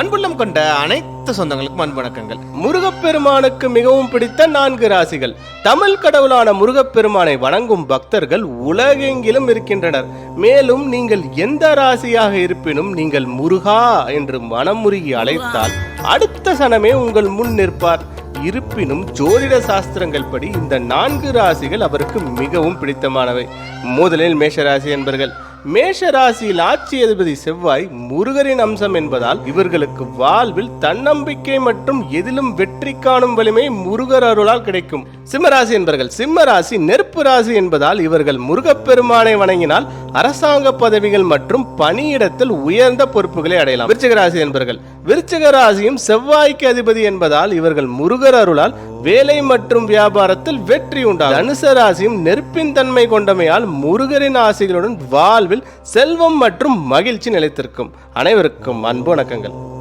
அன்புள்ளம் கொண்ட அனைத்து சொந்தங்களுக்கும் அன்பு வணக்கங்கள். முருகப்பெருமானுக்கு மிகவும் பிடித்த நான்கு ராசிகள். தமிழ் கடவுளான முருகப்பெருமானை வணங்கும் பக்தர்கள் உலகெங்கிலும் இருக்கின்றனர். மேலும் நீங்கள் எந்த ராசியாக இருப்பினும் நீங்கள் முருகா என்று மனமுருகி அழைத்தால் அடுத்த சனமே உங்கள் முன் நிற்பார். இருப்பினும் ஜோதிட சாஸ்திரங்கள் படி இந்த நான்கு ராசிகள் அவருக்கு மிகவும் பிடித்தமானவை. முதலில் மேஷராசி என்பர்கள். மேஷ ராசியில் ஆட்சி அதிபதி செவ்வாய் முருகரின் அம்சம் என்பதால் இவர்களுக்கு வாழ்வில் தன்னம்பிக்கை மற்றும் எதிலும் வெற்றி காணும் வலிமை முருகர் அருளால் கிடைக்கும். சிம்மராசி என்பர்கள் சிம்மராசி நெருப்பு ராசி என்பதால் இவர்கள் முருகப்பெருமானை வணங்கினால் அரசாங்க பதவிகள் மற்றும் பணியிடத்தில் உயர்ந்த பொறுப்புகளை அடையலாம். விருச்சிக ராசி என்பர்கள் விருச்சிக ராசியும் செவ்வாய்க்கு அதிபதி என்பதால் இவர்கள் முருகர் அருளால் வேலை மற்றும் வியாபாரத்தில் வெற்றி உண்டாகும். தனுச ராசியும் நெருப்பின் தன்மை கொண்டமையால் முருகரின் ஆசைகளுடன் வாழ்வில் செல்வம் மற்றும் மகிழ்ச்சி நிலைத்திருக்கும். அனைவருக்கும் அன்பு வணக்கங்கள்.